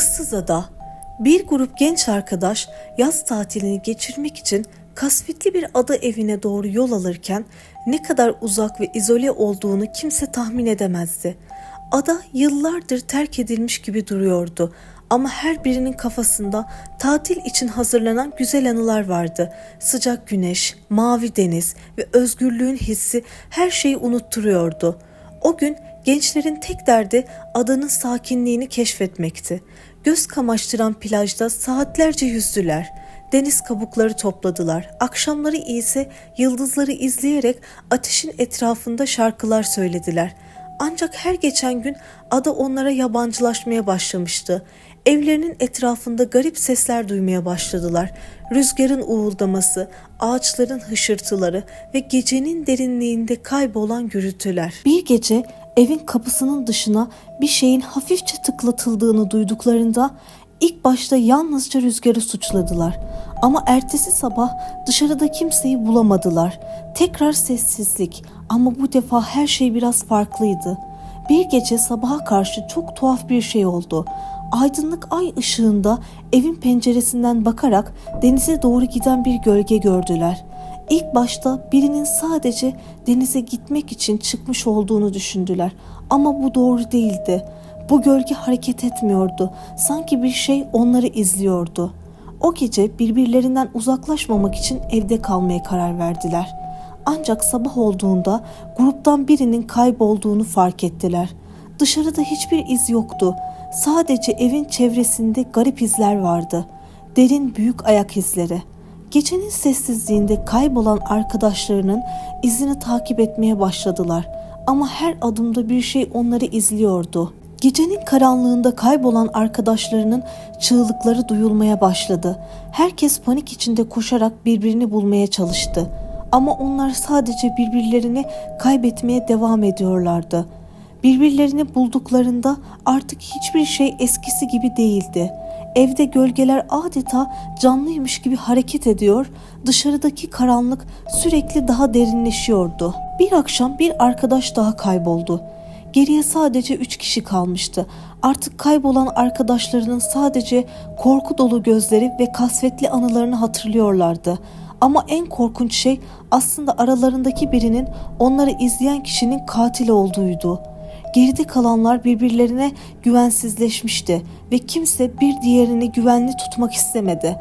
Issızada bir grup genç arkadaş yaz tatilini geçirmek için kasvetli bir ada evine doğru yol alırken ne kadar uzak ve izole olduğunu kimse tahmin edemezdi. Ada yıllardır terk edilmiş gibi duruyordu ama her birinin kafasında tatil için hazırlanan güzel anılar vardı. Sıcak güneş, mavi deniz ve özgürlüğün hissi her şeyi unutturuyordu. O gün gençlerin tek derdi adanın sakinliğini keşfetmekti. Göz kamaştıran plajda saatlerce yüzdüler. Deniz kabukları topladılar. Akşamları ise yıldızları izleyerek ateşin etrafında şarkılar söylediler. Ancak her geçen gün ada onlara yabancılaşmaya başlamıştı. Evlerinin etrafında garip sesler duymaya başladılar. Rüzgarın uğuldaması, ağaçların hışırtıları ve gecenin derinliğinde kaybolan gürültüler. Bir gece evin kapısının dışına bir şeyin hafifçe tıklatıldığını duyduklarında ilk başta yalnızca rüzgarı suçladılar. Ama ertesi sabah dışarıda kimseyi bulamadılar. Tekrar sessizlik ama bu defa her şey biraz farklıydı. Bir gece sabaha karşı çok tuhaf bir şey oldu. Aydınlık ay ışığında evin penceresinden bakarak denize doğru giden bir gölge gördüler. İlk başta birinin sadece denize gitmek için çıkmış olduğunu düşündüler ama bu doğru değildi. Bu gölge hareket etmiyordu. Sanki bir şey onları izliyordu. O gece birbirlerinden uzaklaşmamak için evde kalmaya karar verdiler. Ancak sabah olduğunda gruptan birinin kaybolduğunu fark ettiler. Dışarıda hiçbir iz yoktu. Sadece evin çevresinde garip izler vardı. Derin büyük ayak izleri. Gecenin sessizliğinde kaybolan arkadaşlarının izini takip etmeye başladılar. Ama her adımda bir şey onları izliyordu. Gecenin karanlığında kaybolan arkadaşlarının çığlıkları duyulmaya başladı. Herkes panik içinde koşarak birbirini bulmaya çalıştı. Ama onlar sadece birbirlerini kaybetmeye devam ediyorlardı. Birbirlerini bulduklarında artık hiçbir şey eskisi gibi değildi. Evde gölgeler adeta canlıymış gibi hareket ediyor, dışarıdaki karanlık sürekli daha derinleşiyordu. Bir akşam bir arkadaş daha kayboldu. Geriye sadece üç kişi kalmıştı. Artık kaybolan arkadaşlarının sadece korku dolu gözleri ve kasvetli anılarını hatırlıyorlardı. Ama en korkunç şey aslında aralarındaki birinin onları izleyen kişinin katil olduğuydu. Geride kalanlar birbirlerine güvensizleşmişti ve kimse bir diğerini güvenli tutmak istemedi.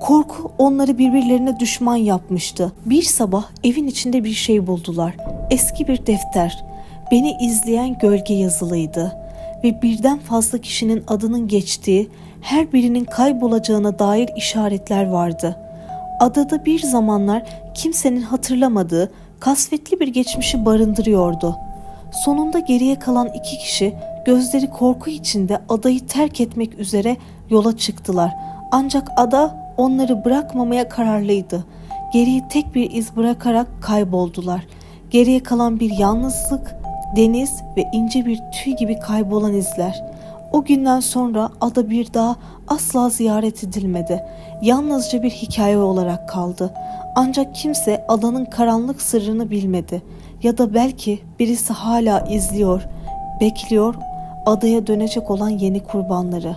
Korku onları birbirlerine düşman yapmıştı. Bir sabah evin içinde bir şey buldular. Eski bir defter. Beni izleyen gölge yazılıydı ve birden fazla kişinin adının geçtiği, her birinin kaybolacağına dair işaretler vardı. Adada bir zamanlar kimsenin hatırlamadığı kasvetli bir geçmişi barındırıyordu. Sonunda geriye kalan iki kişi gözleri korku içinde adayı terk etmek üzere yola çıktılar. Ancak ada onları bırakmamaya kararlıydı. Geriye tek bir iz bırakarak kayboldular. Geriye kalan bir yalnızlık, deniz ve ince bir tüy gibi kaybolan izler. O günden sonra ada bir daha asla ziyaret edilmedi. Yalnızca bir hikaye olarak kaldı. Ancak kimse adanın karanlık sırrını bilmedi. Ya da belki birisi hala izliyor, bekliyor adaya dönecek olan yeni kurbanları.